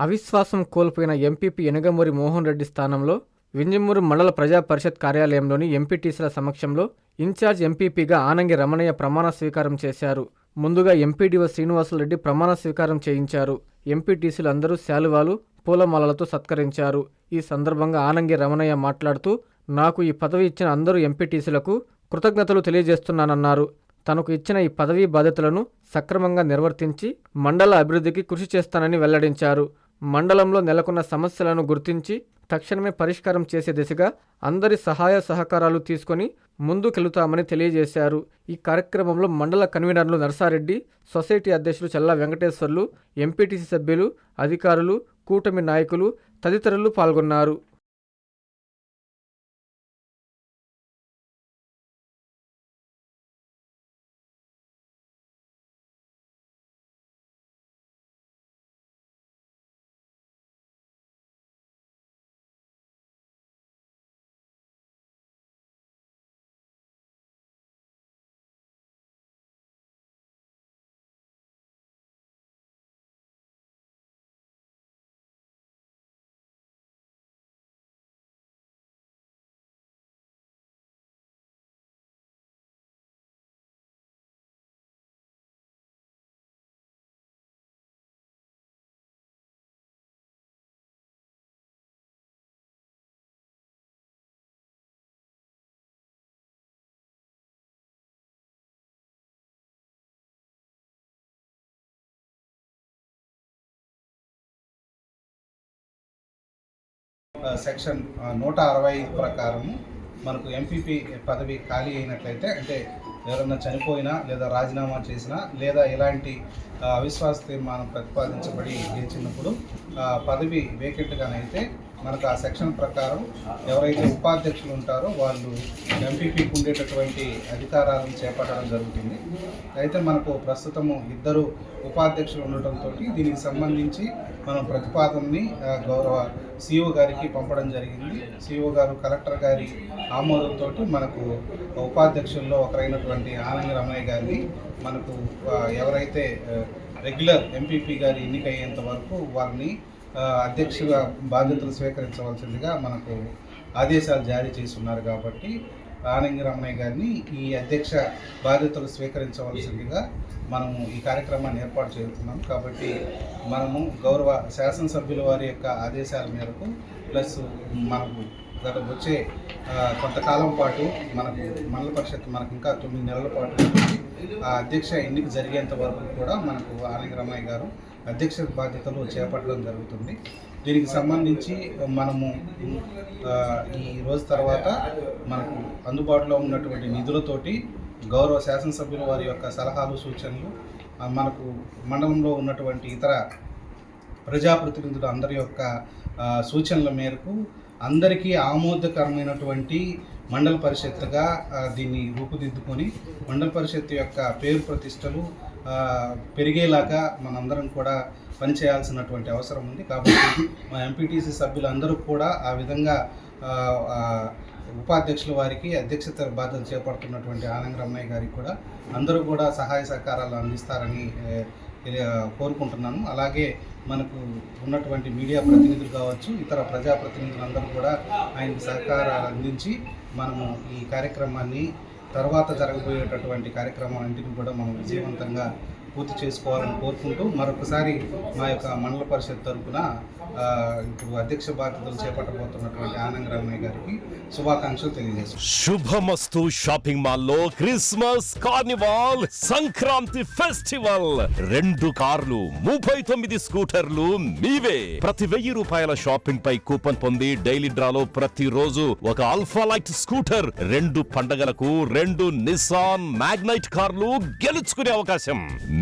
అవిశ్వాసం కోల్పోయిన ఎంపీపీ ఎనగమూరి మోహన్ రెడ్డి స్థానంలో వింజమూరు మండల ప్రజా పరిషత్ కార్యాలయంలోని ఎంపీటీసీల సమక్షంలో ఇన్ఛార్జ్ ఎంపీపీగా ఆనంగి రమణయ్య ప్రమాణ స్వీకారం చేశారు. ముందుగా ఎంపీడీఓ శ్రీనివాసులరెడ్డి ప్రమాణ స్వీకారం చేయించారు. ఎంపీటీసీలు అందరూ శాలువాలు పూలమాలలతో సత్కరించారు. ఈ సందర్భంగా ఆనంగి రమణయ్య మాట్లాడుతూ నాకు ఈ పదవి ఇచ్చిన అందరూ ఎంపీటీసీలకు కృతజ్ఞతలు తెలియజేస్తున్నానన్నారు. తనకు ఇచ్చిన ఈ పదవీ బాధ్యతలను సక్రమంగా నిర్వర్తించి మండల అభివృద్ధికి కృషి చేస్తానని వెల్లడించారు. మండలంలో నెలకొన్న సమస్యలను గుర్తించి తక్షణమే పరిష్కారం చేసే దిశగా అందరి సహాయ సహకారాలు తీసుకొని ముందుకెళుతామని తెలియజేశారు. ఈ కార్యక్రమంలో మండల కన్వీనర్లు నర్సారెడ్డి సొసైటీ అధ్యక్షులు చల్లా వెంకటేశ్వర్లు ఎంపీటీసీ సభ్యులు అధికారులు కూటమి నాయకులు తదితరులు పాల్గొన్నారు. సెక్షన్ నూట అరవై ఐదు ప్రకారము మనకు ఎంపీపీ పదవి ఖాళీ అయినట్లయితే అంటే ఎవరైనా చనిపోయినా లేదా రాజీనామా చేసినా లేదా ఇలాంటి అవిశ్వాస తీర్మానం ప్రతిపాదించబడి గెలిచినప్పుడు పదవి వేకెంట్గానైతే మనకు ఆ సెక్షన్ ప్రకారం ఎవరైతే ఉపాధ్యక్షులు ఉంటారో వాళ్ళు ఎంపీపీకి ఉండేటటువంటి అధికారాలను చేపట్టడం జరుగుతుంది. అయితే మనకు ప్రస్తుతము ఇద్దరు ఉపాధ్యక్షులు ఉండటంతో దీనికి సంబంధించి మనం ప్రతిపాదనని గౌరవ సిఇఓ గారికి పంపడం జరిగింది. సిఇఓ గారు కలెక్టర్ గారి ఆమోదంతో మనకు ఉపాధ్యక్షుల్లో ఒకరైనటువంటి ఆనంద రమణయ్య గారిని మనకు ఎవరైతే రెగ్యులర్ ఎంపీపీ గారి ఎన్నికయ్యేంత వరకు వారిని అధ్యక్షుగా బాధ్యతలు స్వీకరించవలసిందిగా మనకు ఆదేశాలు జారీ చేసి ఉన్నారు కాబట్టి ఆనంగి రమణయ్య గారిని ఈ అధ్యక్ష బాధ్యతలు స్వీకరించవలసిందిగా మనము ఈ కార్యక్రమాన్ని ఏర్పాటు చేస్తున్నాం. కాబట్టి మనము గౌరవ శాసనసభ్యుల వారి యొక్క ఆదేశాల మేరకు ప్లస్ మనకు గత వచ్చే కొంతకాలం పాటు మనకు మండల పరిషత్ మనకు ఇంకా తొమ్మిది నెలల పాటు ఆ అధ్యక్ష ఎన్నిక జరిగేంత వరకు కూడా మనకు ఆనంగి రమణయ్య గారు అధ్యక్ష బాధ్యతలు చేపట్టడం జరుగుతుంది. దీనికి సంబంధించి మనము ఈ రోజు తర్వాత మనకు అందుబాటులో ఉన్నటువంటి నిధులతోటి గౌరవ శాసనసభ్యుల వారి యొక్క సలహాలు సూచనలు మనకు మండలంలో ఉన్నటువంటి ఇతర ప్రజాప్రతినిధులు అందరి యొక్క సూచనల మేరకు అందరికీ ఆమోదకరమైనటువంటి మండల పరిషత్తుగా దీన్ని రూపుదిద్దుకొని మండల పరిషత్ యొక్క పేరు ప్రతిష్టలు పెరిగేలాగా మనందరం కూడా పనిచేయాల్సినటువంటి అవసరం ఉంది. కాబట్టి మా ఎంపీటీసీ సభ్యులందరూ కూడా ఆ విధంగా ఉపాధ్యక్షుల వారికి అధ్యక్షత బాధ్యత చేపడుతున్నటువంటి ఆనంద రమణయ్య గారికి కూడా అందరూ కూడా సహాయ సహకారాలు అందిస్తారని కోరుకుంటున్నాను. అలాగే మనకు ఉన్నటువంటి మీడియా ప్రతినిధులు కావచ్చు ఇతర ప్రజాప్రతినిధులు అందరూ కూడా ఆయనకు సహకారాలు అందించి మనము ఈ కార్యక్రమాన్ని తర్వాత జరగబోయేటటువంటి కార్యక్రమాలన్నింటినీ కూడా మనం విజయవంతంగా పూర్తి చేసుకోవాలని కోరుకుంటూ మరొకసారి మా యొక్క మండల పరిషత్ తరఫున ఇప్పుడు అధ్యక్ష బాధ్యతలు చేపట్టబోతున్నటువంటి ఆనంద్ రమణయ్య గారికి శుభాకాంక్షలు తెలియజేస్తాం శుభమస్తు షాపింగ్ మాల్లో క్రిస్మస్ కార్నివాల్ సంక్రాంతి ఫెస్టివల్. రెండు కార్లు ముప్పై తొమ్మిది స్కూటర్లు మీవే. ప్రతి వెయ్యి రూపాయల షాపింగ్ పై కూపన్ పొంది డైలీ డ్రాలో ప్రతి రోజు ఒక అల్ఫా లైట్ స్కూటర్ రెండు పండగలకు రెండు నిసాన్ మ్యాగ్నైట్ కార్లు గెలుచుకునే అవకాశం.